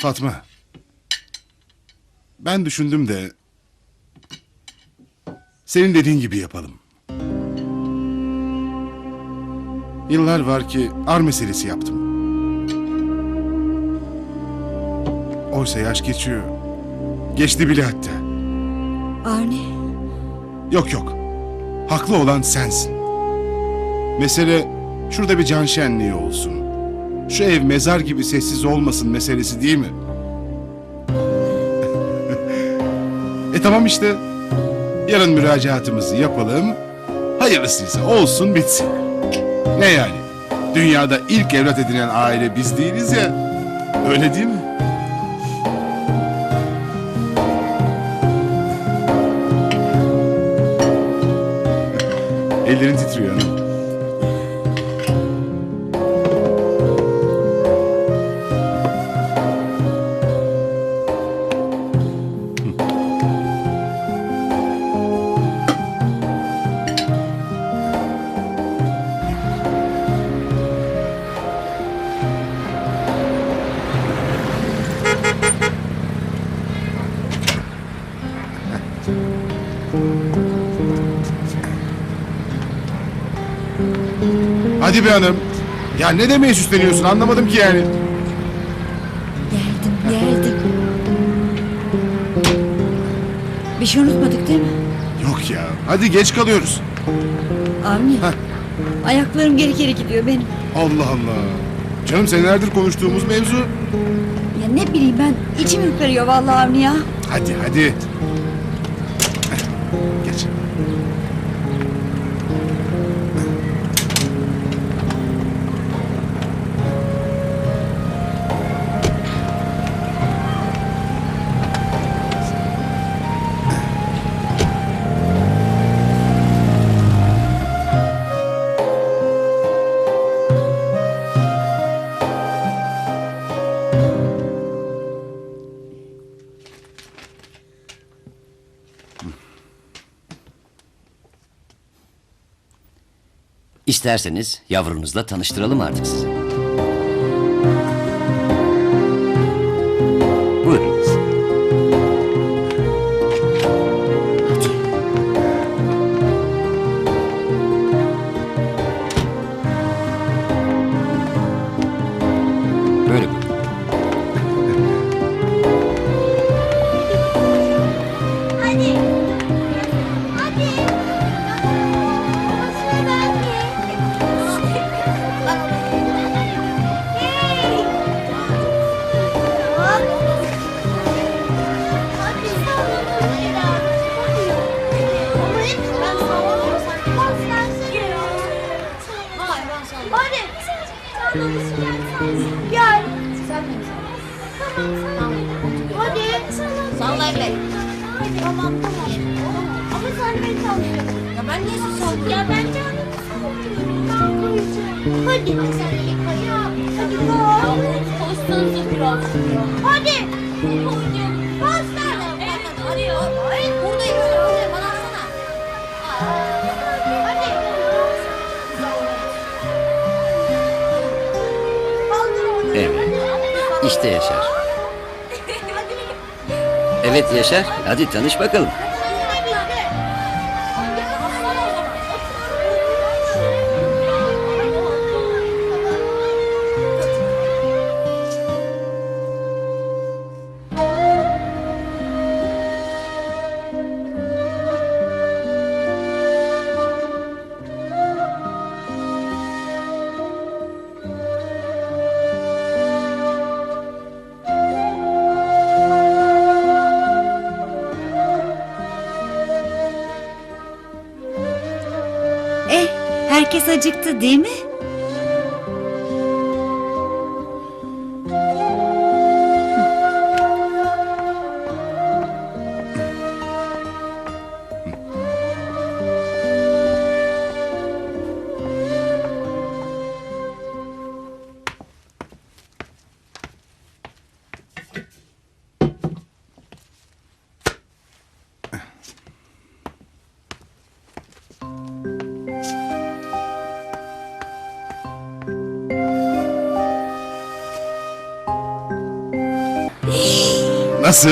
Fatma. Ben düşündüm de... Senin dediğin gibi yapalım. Yıllar var ki ar meselesi yaptım. Oysa yaş geçiyor. Geçti bile hatta. Avni. Yok yok. Haklı olan sensin. Mesele şurada bir can şenliği olsun. Şu ev mezar gibi sessiz olmasın meselesi değil mi? e tamam işte. Yarın müracaatımızı yapalım. Hayırlısıysa olsun bitsin. Ne yani? Dünyada ilk evlat edinen aile biz değiliz ya. Öyle değil mi? Hadi be hanım. Ya ne demeye süsleniyorsun anlamadım ki yani. Geldim, geldim. Bir şey unutmadık değil mi? Yok ya. Hadi geç kalıyoruz. Avni. Heh. Ayaklarım geri geri gidiyor benim. Allah Allah. Canım senelerdir konuştuğumuz mevzu. Ya ne bileyim ben içim ürperiyor vallahi Avni ya. Hadi hadi. İsterseniz yavrunuzla tanıştıralım artık sizi. Salla Emre. Tamam tamam. Ama sen beni sallayacaksın. Ya ben niye sallıyorum? Ya ben kendimi sallıyorum. Ben koyacağım. Hadi. Sen de hadi koy. Koşsanıza biraz. Hadi. Koyacağım. Bas nerede? Evet hadi. Hayır buradayım. Buradayım. Bana atsana. Hadi. Kaldır onu. Evet. İşte Yaşar. Evet Yaşar. Hadi tanış bakalım. Acıktı değil mi? Nasıl?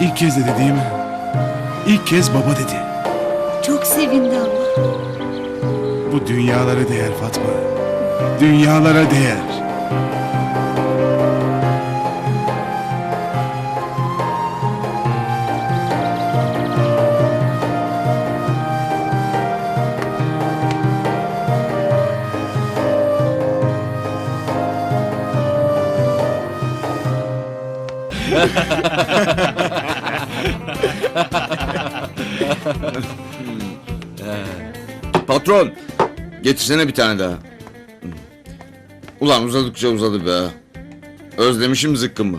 İlk kez dedi değil mi? İlk kez baba dedi. Çok sevindi ama. Bu dünyalara değer Fatma. Dünyalara değer. Patron, getirsene bir tane daha. Ulan uzadıkça uzadı be. Özlemişim zıkkımı.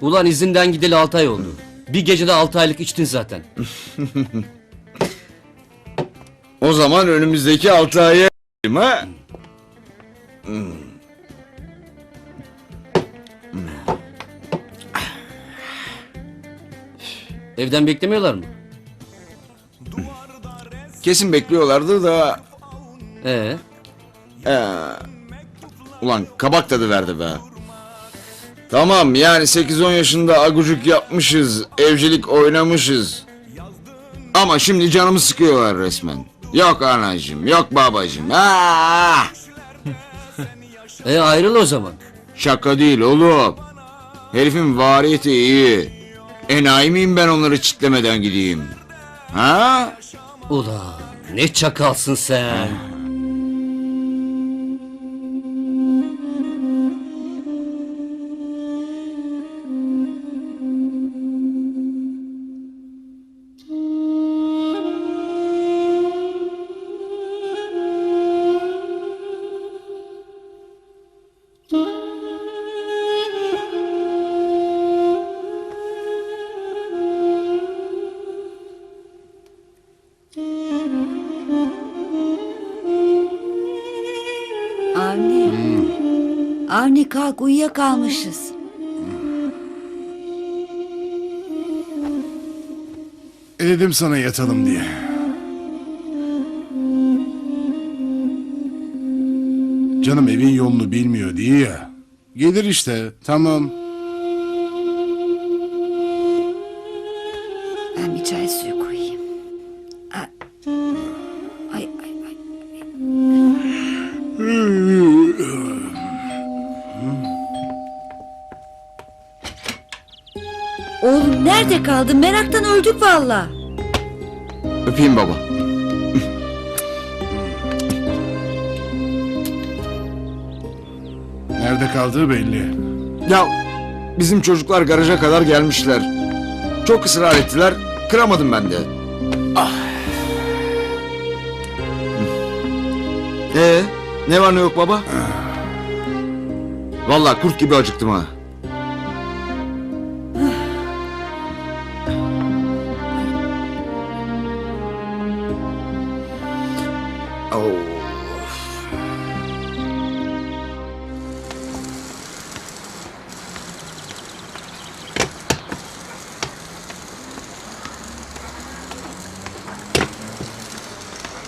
Ulan izinden gideli 6 ay oldu. Bir gecede 6 aylık içtin zaten. O zaman önümüzdeki altı aya ha? Evden beklemiyorlar mı? Kesin bekliyorlardır da... Ee, Ee, ulan kabak tadı verdi be. Tamam yani 8-10 yaşında agucuk yapmışız, evcilik oynamışız. Ama şimdi canımı sıkıyorlar resmen. Yok anacığım, yok babacığım. Aa! e ayrıl o zaman. Şaka değil oğlum. Herifin variyeti iyi. Enayi miyim ben onları çitlemeden gideyim? Ha? Ulan ne çakalsın sen. Avni. Avni kalk uyuyakalmışız. Dedim sana yatalım diye. Canım evin yolunu bilmiyor diye ya. Gelir işte tamam. Kaldın? Meraktan öldük valla. Öpeyim baba. Nerede kaldığı belli. Ya bizim çocuklar garaja kadar gelmişler. Çok ısrar ettiler. Kıramadım ben de. Ah. Ee, ne var ne yok baba? Vallahi kurt gibi acıktım ha.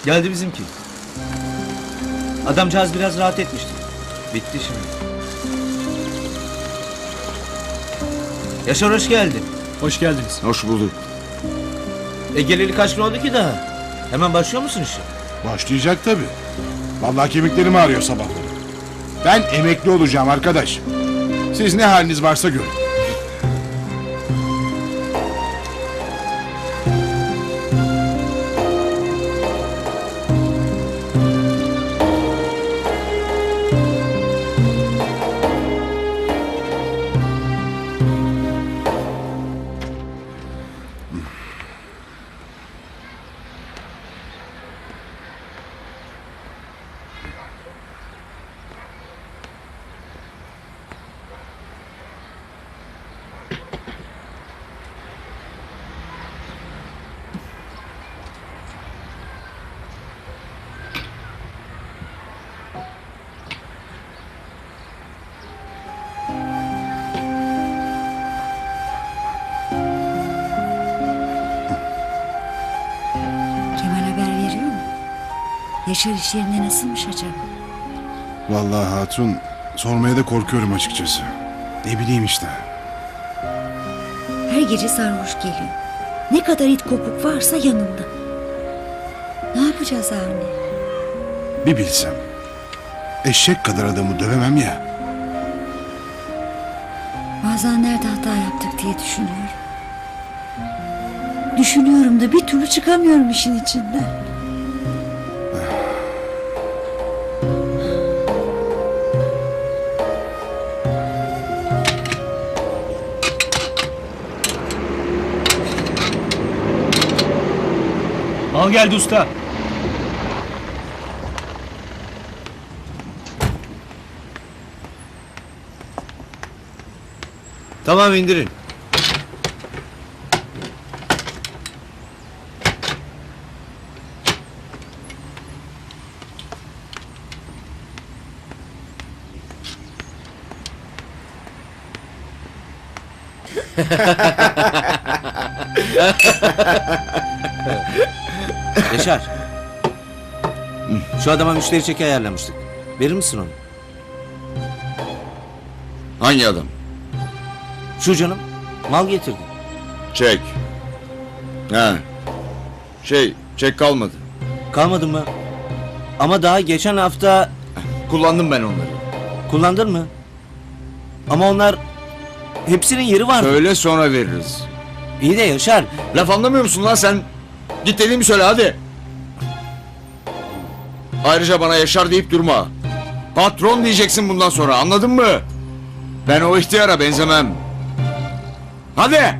Geldi bizimki. Adamcağız biraz rahat etmişti. Bitti şimdi. Yaşar hoş geldin. Hoş geldiniz. Hoş bulduk. E geleli kaç gün oldu ki daha? Hemen başlıyor musun işe? Başlayacak tabii. Vallahi kemiklerim ağrıyor sabahları. Ben emekli olacağım arkadaş. Siz ne haliniz varsa görün. Yaşar iş yerinde nasılmış acaba? Vallahi hatun sormaya da korkuyorum açıkçası. Ne bileyim işte. Her gece sarhoş geliyor. Ne kadar it kopuk varsa yanında. Ne yapacağız Avni? Bir bilsem. Eşek kadar adamı dövemem ya. Bazen nerede hata yaptık diye düşünüyorum. Düşünüyorum da bir türlü çıkamıyorum işin içinden. Al geldi usta. Tamam indirin. Yaşar. Şu adama müşteri çeki ayarlamıştık. Verir misin onu? Hangi adam? Şu canım. Mal getirdi. Çek. Ha. Şey, çek kalmadı. Kalmadı mı? Ama daha geçen hafta Kullandım ben onları. kullandın mı? Ama onlar hepsinin yeri var. Söyle sonra veririz. İyi de Yaşar. Laf anlamıyor musun lan sen? Git dediğimi söyle hadi. Ayrıca bana Yaşar deyip durma. Patron diyeceksin bundan sonra anladın mı? Ben o ihtiyara benzemem. Hadi.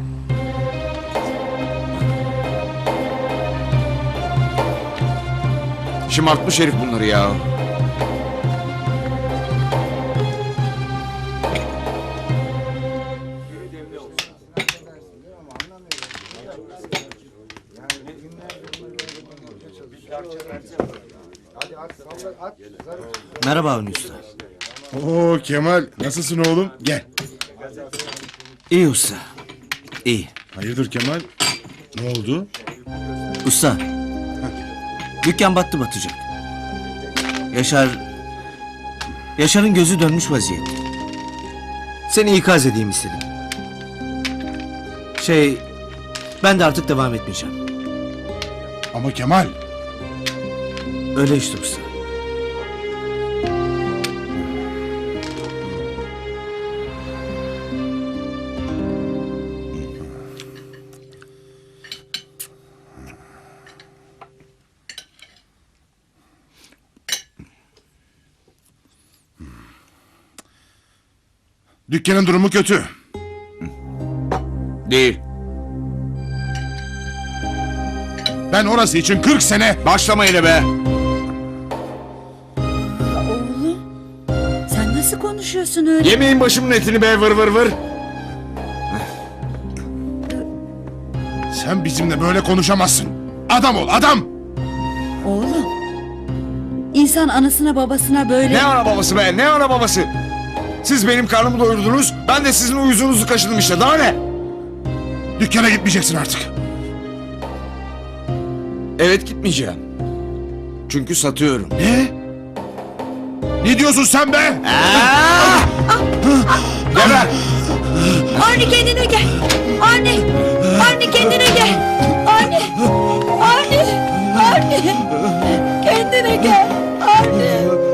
Şımartmış herif bunları ya. Merhaba Avni Usta. Oo Kemal nasılsın oğlum? Gel. İyi usta. İyi. Hayırdır Kemal? Ne oldu? Usta. Dükkan battı batacak. Yaşar... Yaşar'ın gözü dönmüş vaziyette. Seni ikaz edeyim istedim. Şey... Ben de artık devam etmeyeceğim. Ama Kemal Öyle işte usta. Dükkanın durumu kötü. Değil. Ben orası için 40 sene Başlama yine be. Oğlum. Sen nasıl konuşuyorsun öyle? Yemeyin başımın etini be vır vır vır. sen bizimle böyle konuşamazsın. Adam ol adam. Oğlum. İnsan anasına babasına böyle... Ne ana babası be ne ana babası. Siz benim karnımı doyurdunuz ben de sizin uyuzunuzu kaşıdım işte daha ne? Dükkana gitmeyeceksin artık. Evet gitmeyeceğim. Çünkü satıyorum. Ne? Ne diyorsun sen be? Geber! Arni kendine gel. Arni. Arni kendine gel. Arni. Arni. Arni. Kendine gel. Arni.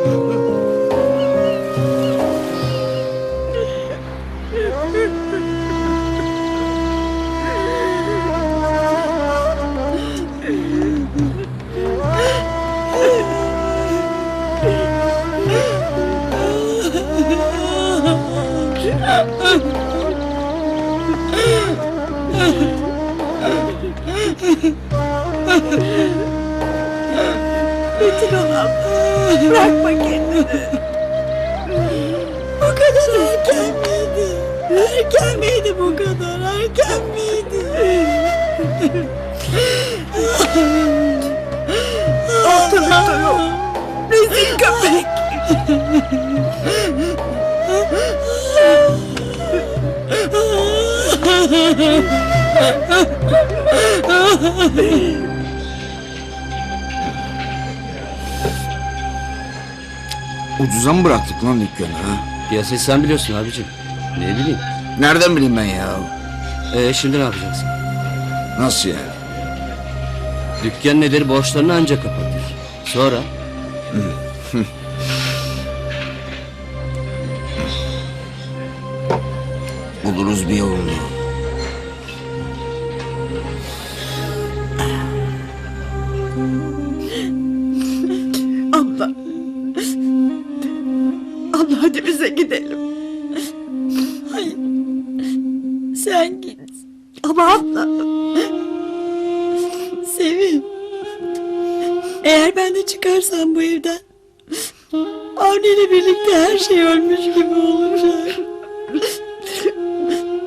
Bırakma kendini. Bu kadar erken miydi? Erken miydi bu kadar? Erken miydi? Ortalıkta yok. Rezil köpek. Ucuza mı bıraktık lan dükkanı ha? Piyasayı sen biliyorsun abicim. Ne bileyim. Nereden bileyim ben ya? Ee, şimdi ne yapacaksın? Nasıl yani? Dükkanın ederi borçlarını ancak kapatır. Sonra? Buluruz bir yolunu. Her şey ölmüş gibi olacak.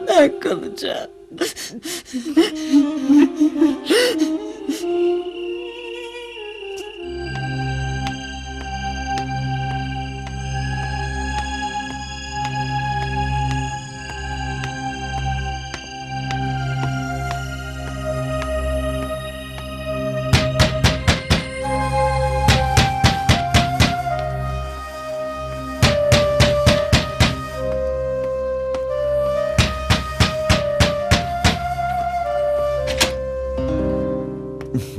Ben kalacağım.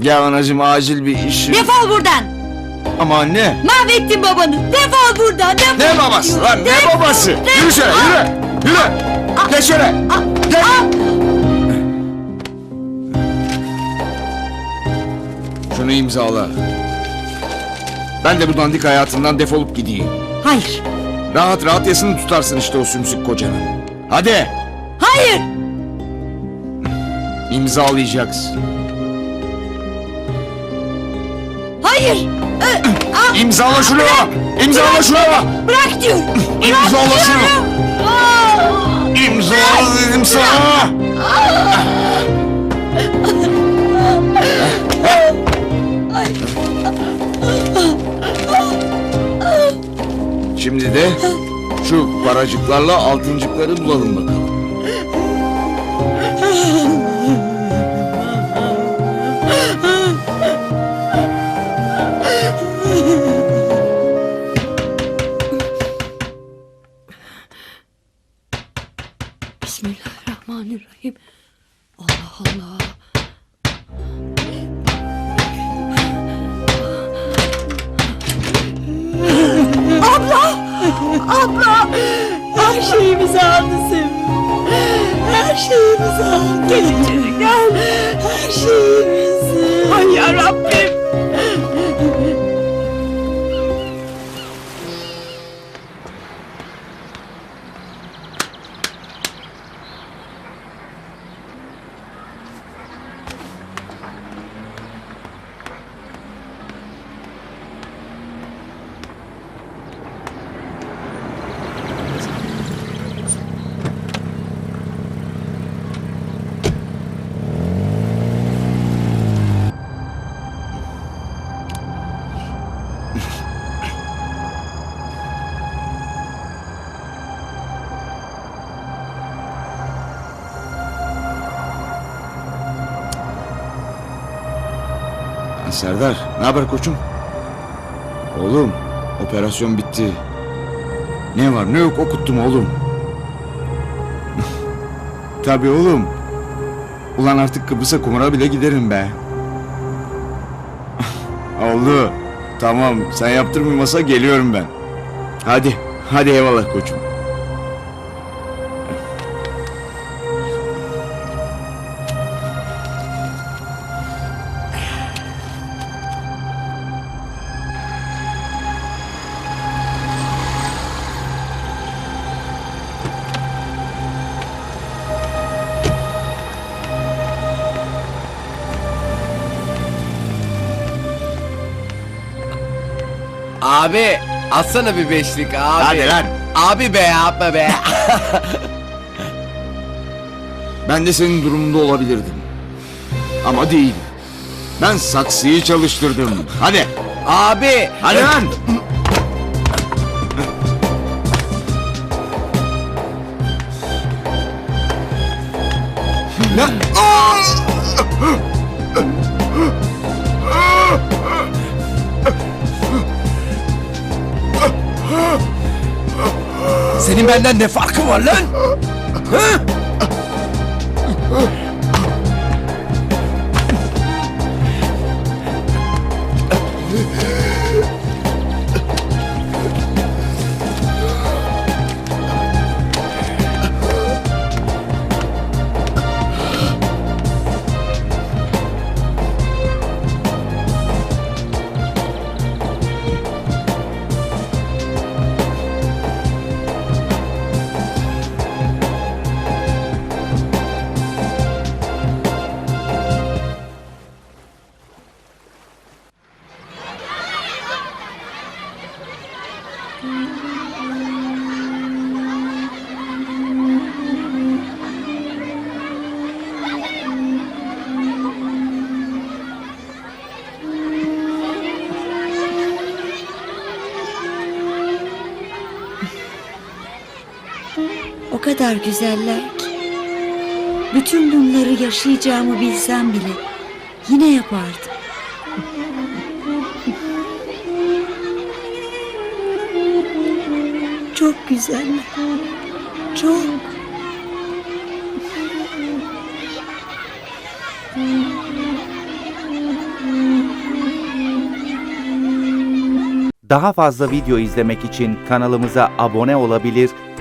Ya anacığım acil bir iş. Defol buradan. Ama anne. Mahvettin babanı. Defol buradan. Defol. Ne babası lan ne Defol. babası? Yürü şöyle yürü. Yürü. Geç şöyle. Gel. Şunu imzala. Ben de bu dandik hayatından defolup gideyim. Hayır. Rahat rahat yasını tutarsın işte o sümsük kocanın. Hadi Hayır. imzalayacaksın. Hayır. İmzala şunu. İmzala şunu. Bırak diyorum. İmzala şunu. İmzala dedim sana. Şimdi de şu paracıklarla altıncıkları bulalım bakalım. Bismillahirrahmanirrahim. Allah Allah. Abla! Abla! Her şeyimizi aldı Sevim. Her şeyimizi aldı. Gel içeri gel. Her şeyimizi. Ay yarabbim. Serdar, ne haber koçum? Oğlum, operasyon bitti. Ne var ne yok okuttum oğlum. Tabii oğlum. Ulan artık Kıbrıs'a kumara bile giderim be. Oldu. Tamam, sen yaptırmıyorsa geliyorum ben. Hadi, hadi eyvallah koçum. Abi atsana bir beşlik abi. Hadi lan. Abi be yapma be. Ben de senin durumunda olabilirdim. Ama değil. Ben saksıyı çalıştırdım. Hadi. abi. Hadi lan. Senin benden ne farkın var lan? Hı? O kadar güzeller ki. Bütün bunları yaşayacağımı bilsem bile yine yapardım. Çok güzeller. Çok. Daha fazla video izlemek için kanalımıza abone olabilir,